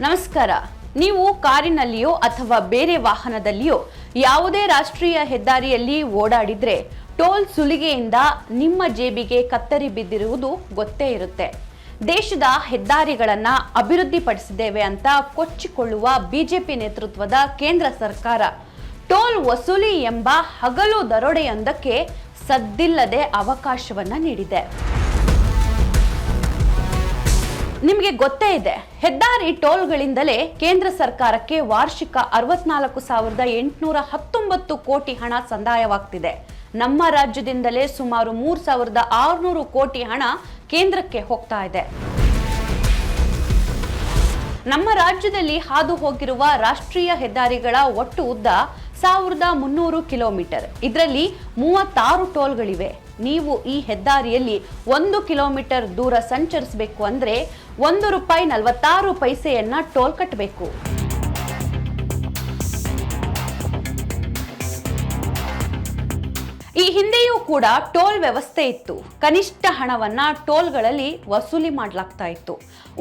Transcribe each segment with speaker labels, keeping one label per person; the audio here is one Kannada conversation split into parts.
Speaker 1: ನಮಸ್ಕಾರ. ನೀವು ಕಾರಿನಲ್ಲಿಯೋ ಅಥವಾ ಬೇರೆ ವಾಹನದಲ್ಲಿಯೋ ಯಾವುದೇ ರಾಷ್ಟ್ರೀಯ ಹೆದ್ದಾರಿಯಲ್ಲಿ ಓಡಾಡಿದ್ರೆ ಟೋಲ್ ಸುಲಿಗೆಯಿಂದ ನಿಮ್ಮ ಜೇಬಿಗೆ ಕತ್ತರಿ ಬಿದ್ದಿರುವುದು ಗೊತ್ತೇ ಇರುತ್ತೆ. ದೇಶದ ಹೆದ್ದಾರಿಗಳನ್ನ ಅಭಿವೃದ್ಧಿಪಡಿಸಿದ್ದೇವೆ ಅಂತ ಕೊಚ್ಚಿಕೊಳ್ಳುವ ಬಿಜೆಪಿ ನೇತೃತ್ವದ ಕೇಂದ್ರ ಸರ್ಕಾರ ಟೋಲ್ ವಸೂಲಿ ಎಂಬ ಹಗಲು ದರೋಡೆಯೊಂದಕ್ಕೆ ಸದ್ದಿಲ್ಲದೆ ಅವಕಾಶವನ್ನ ನೀಡಿದೆ. ನಿಮಗೆ ಗೊತ್ತೇ ಇದೆ, ಹೆದ್ದಾರಿ ಟೋಲ್ಗಳಿಂದಲೇ ಕೇಂದ್ರ ಸರ್ಕಾರಕ್ಕೆ ವಾರ್ಷಿಕ ಅರವತ್ನಾಲ್ಕು ಸಾವಿರದ ಎಂಟುನೂರ ಹತ್ತೊಂಬತ್ತು ಕೋಟಿ ಹಣ ಸಂದಾಯವಾಗ್ತಿದೆ. ನಮ್ಮ ರಾಜ್ಯದಿಂದಲೇ ಸುಮಾರು ಮೂರು ಸಾವಿರದ ಆರುನೂರು ಕೋಟಿ ಹಣ ಕೇಂದ್ರಕ್ಕೆ ಹೋಗ್ತಾ ಇದೆ. ನಮ್ಮ ರಾಜ್ಯದಲ್ಲಿ ಹಾದು ಹೋಗಿರುವ ರಾಷ್ಟ್ರೀಯ ಹೆದ್ದಾರಿಗಳ ಒಟ್ಟು ಉದ್ದ ಸಾವಿರದ ಮುನ್ನೂರು ಕಿಲೋಮೀಟರ್. ಇದರಲ್ಲಿ ಮೂವತ್ತಾರು ಟೋಲ್ಗಳಿವೆ. ನೀವು ಈ ಹೆದ್ದಾರಿಯಲ್ಲಿ ಒಂದು ಕಿಲೋಮೀಟರ್ ದೂರ ಸಂಚರಿಸಬೇಕು ಅಂದರೆ ಒಂದು ರೂಪಾಯಿ ನಲವತ್ತಾರು ಪೈಸೆಯನ್ನು ಟೋಲ್ ಕಟ್ಟಬೇಕು. ಈ ಹಿಂದೆಯೂ ಕೂಡ ಟೋಲ್ ವ್ಯವಸ್ಥೆ ಇತ್ತು. ಕನಿಷ್ಠ ಹಣವನ್ನ ಟೋಲ್ಗಳಲ್ಲಿ ವಸೂಲಿ ಮಾಡಲಾಗ್ತಾ ಇತ್ತು.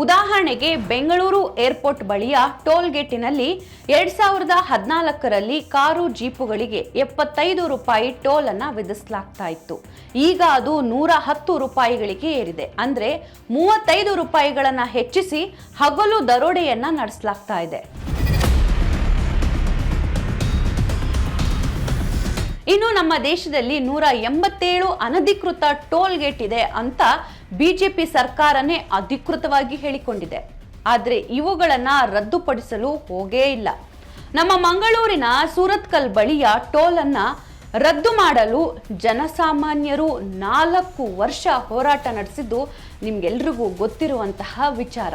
Speaker 1: ಉದಾಹರಣೆಗೆ ಬೆಂಗಳೂರು ಏರ್ಪೋರ್ಟ್ ಬಳಿಯ ಟೋಲ್ ಗೇಟಿನಲ್ಲಿ ಎರಡ್ ಸಾವಿರದ ಹದಿನಾಲ್ಕರಲ್ಲಿ ಕಾರು ಜೀಪುಗಳಿಗೆ ಎಪ್ಪತ್ತೈದು ರೂಪಾಯಿ ಟೋಲ್ ಅನ್ನ ವಿಧಿಸಲಾಗ್ತಾ ಇತ್ತು. ಈಗ ಅದು ನೂರ ಹತ್ತು ರೂಪಾಯಿಗಳಿಗೆ ಏರಿದೆ. ಅಂದ್ರೆ ಮೂವತ್ತೈದು ರೂಪಾಯಿಗಳನ್ನ ಹೆಚ್ಚಿಸಿ ಹಗಲು ದರೋಡೆಯನ್ನ ನಡೆಸಲಾಗ್ತಾ ಇದೆ. ಇನ್ನು ನಮ್ಮ ದೇಶದಲ್ಲಿ ನೂರ ಎಂಬತ್ತೇಳು ಅನಧಿಕೃತ ಟೋಲ್ ಗೇಟ್ ಇದೆ ಅಂತ ಬಿಜೆಪಿ ಸರ್ಕಾರನೇ ಅಧಿಕೃತವಾಗಿ ಹೇಳಿಕೊಂಡಿದೆ. ಆದರೆ ಇವುಗಳನ್ನು ರದ್ದುಪಡಿಸಲು ಹೋಗೇ ಇಲ್ಲ. ನಮ್ಮ ಮಂಗಳೂರಿನ ಸೂರತ್ಕಲ್ ಬಳಿಯ ಟೋಲ್ ಅನ್ನ ರದ್ದು ಮಾಡಲು ಜನಸಾಮಾನ್ಯರು ನಾಲ್ಕು ವರ್ಷ ಹೋರಾಟ ನಡೆಸಿದ್ದು ನಿಮ್ಗೆಲ್ರಿಗೂ ಗೊತ್ತಿರುವಂತಹ ವಿಚಾರ.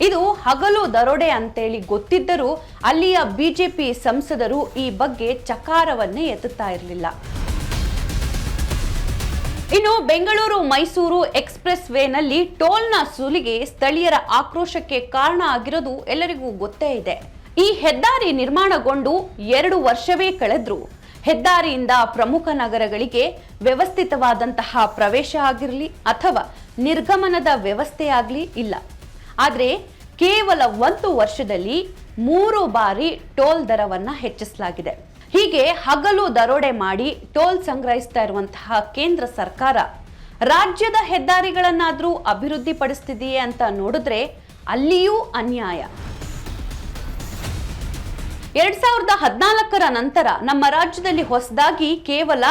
Speaker 1: ಇದು ಹಗಲು ದರೋಡೆ ಅಂತೇಳಿ ಗೊತ್ತಿದ್ದರೂ ಅಲ್ಲಿಯ ಬಿಜೆಪಿ ಸಂಸದರು ಈ ಬಗ್ಗೆ ಚಕಾರವನ್ನೇ ಎತ್ತುತ್ತಾ ಇರಲಿಲ್ಲ. ಇನ್ನು ಬೆಂಗಳೂರು ಮೈಸೂರು ಎಕ್ಸ್ಪ್ರೆಸ್ ವೇನಲ್ಲಿ ಟೋಲ್ನ ಸುಲಿಗೆ ಸ್ಥಳೀಯರ ಆಕ್ರೋಶಕ್ಕೆ ಕಾರಣ ಆಗಿರೋದು ಎಲ್ಲರಿಗೂ ಗೊತ್ತೇ ಇದೆ. ಈ ಹೆದ್ದಾರಿ ನಿರ್ಮಾಣಗೊಂಡು ಎರಡು ವರ್ಷವೇ ಕಳೆದ್ರು. ಹೆದ್ದಾರಿಯಿಂದ ಪ್ರಮುಖ ನಗರಗಳಿಗೆ ವ್ಯವಸ್ಥಿತವಾದಂತಹ ಪ್ರವೇಶ ಆಗಿರಲಿ ಅಥವಾ ನಿರ್ಗಮನದ ವ್ಯವಸ್ಥೆ ಆಗಲಿ ಇಲ್ಲ. ಆದರೆ ಕೇವಲ ಒಂದು ವರ್ಷದಲ್ಲಿ ಮೂರು ಬಾರಿ ಟೋಲ್ ದರವನ್ನು ಹೆಚ್ಚಿಸಲಾಗಿದೆ. ಹೀಗೆ ಹಗಲು ದರೋಡೆ ಮಾಡಿ ಟೋಲ್ ಸಂಗ್ರಹಿಸ್ತಾ ಇರುವಂತಹ ಕೇಂದ್ರ ಸರ್ಕಾರ ರಾಜ್ಯದ ಹೆದ್ದಾರಿಗಳನ್ನಾದರೂ ಅಭಿವೃದ್ಧಿಪಡಿಸ್ತಿದೆಯೇ ಅಂತ ನೋಡಿದ್ರೆ ಅಲ್ಲಿಯೂ ಅನ್ಯಾಯ. ಎರಡ್ ಸಾವಿರದ ಹದಿನಾಲ್ಕರ ನಂತರ ನಮ್ಮ ರಾಜ್ಯದಲ್ಲಿ ಹೊಸದಾಗಿ ಕೇವಲ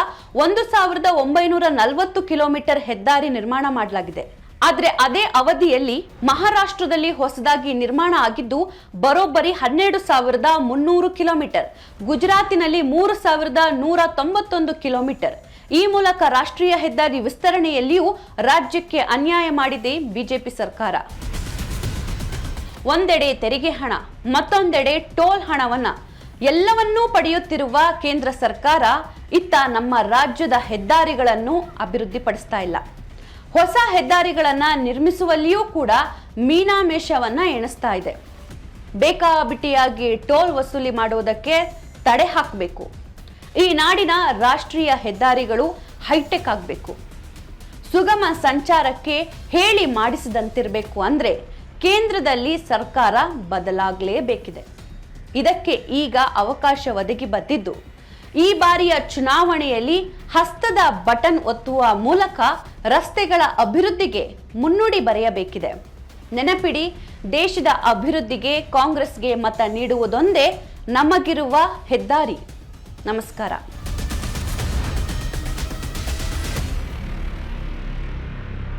Speaker 1: ಒಂದು ಸಾವಿರದ ಒಂಬೈನೂರ ನಲವತ್ತು ಕಿಲೋಮೀಟರ್ ಹೆದ್ದಾರಿ ನಿರ್ಮಾಣ ಮಾಡಲಾಗಿದೆ. ಆದ್ರೆ ಅದೇ ಅವಧಿಯಲ್ಲಿ ಮಹಾರಾಷ್ಟ್ರದಲ್ಲಿ ಹೊಸದಾಗಿ ನಿರ್ಮಾಣ ಆಗಿದ್ದು ಬರೋಬ್ಬರಿ ಹನ್ನೆರಡು ಸಾವಿರದ ಮುನ್ನೂರು ಕಿಲೋಮೀಟರ್, ಗುಜರಾತಿನಲ್ಲಿ ಮೂರು ಸಾವಿರದ ನೂರ ತೊಂಬತ್ತೊಂದು ಕಿಲೋಮೀಟರ್. ಈ ಮೂಲಕ ರಾಷ್ಟ್ರೀಯ ಹೆದ್ದಾರಿ ವಿಸ್ತರಣೆಯಲ್ಲಿಯೂ ರಾಜ್ಯಕ್ಕೆ ಅನ್ಯಾಯ ಮಾಡಿದೆ ಬಿಜೆಪಿ ಸರ್ಕಾರ. ಒಂದೆಡೆ ತೆರಿಗೆ ಹಣ, ಮತ್ತೊಂದೆಡೆ ಟೋಲ್ ಹಣವನ್ನ. ಎಲ್ಲವನ್ನೂ ಪಡೆಯುತ್ತಿರುವ ಕೇಂದ್ರ ಸರ್ಕಾರ ಇತ್ತ ನಮ್ಮ ರಾಜ್ಯದ ಹೆದ್ದಾರಿಗಳನ್ನು ಅಭಿವೃದ್ಧಿಪಡಿಸ್ತಾ ಇಲ್ಲ. ಹೊಸ ಹೆದ್ದಾರಿಗಳನ್ನು ನಿರ್ಮಿಸುವಲ್ಲಿಯೂ ಕೂಡ ಮೀನಾಮೇಷವನ್ನು ಎಣಿಸ್ತಾ ಇದೆ. ಬೇಕಾಬಿಟ್ಟಿಯಾಗಿ ಟೋಲ್ ವಸೂಲಿ ಮಾಡುವುದಕ್ಕೆ ತಡೆ ಹಾಕಬೇಕು. ಈ ನಾಡಿನ ರಾಷ್ಟ್ರೀಯ ಹೆದ್ದಾರಿಗಳು ಹೈಟೆಕ್ ಆಗಬೇಕು. ಸುಗಮ ಸಂಚಾರಕ್ಕೆ ಹೇಳಿ ಮಾಡಿಸಿದಂತಿರಬೇಕು ಅಂದರೆ ಕೇಂದ್ರದಲ್ಲಿ ಸರ್ಕಾರ ಬದಲಾಗಲೇಬೇಕಿದೆ. ಇದಕ್ಕೆ ಈಗ ಅವಕಾಶ ಒದಗಿ ಬಂದಿದ್ದು ಈ ಬಾರಿಯ ಚುನಾವಣೆಯಲ್ಲಿ ಹಸ್ತದ ಬಟನ್ ಒತ್ತುವ ಮೂಲಕ ರಸ್ತೆಗಳ ಅಭಿವೃದ್ಧಿಗೆ ಮುನ್ನುಡಿ ಬರೆಯಬೇಕಿದೆ. ನೆನಪಿಡಿ ದೇಶದ ಅಭಿವೃದ್ಧಿಗೆ ಕಾಂಗ್ರೆಸ್ಗೆ ಮತ ನೀಡುವುದೊಂದೇ ನಮಗಿರುವ ಹೆದ್ದಾರಿ. ನಮಸ್ಕಾರ.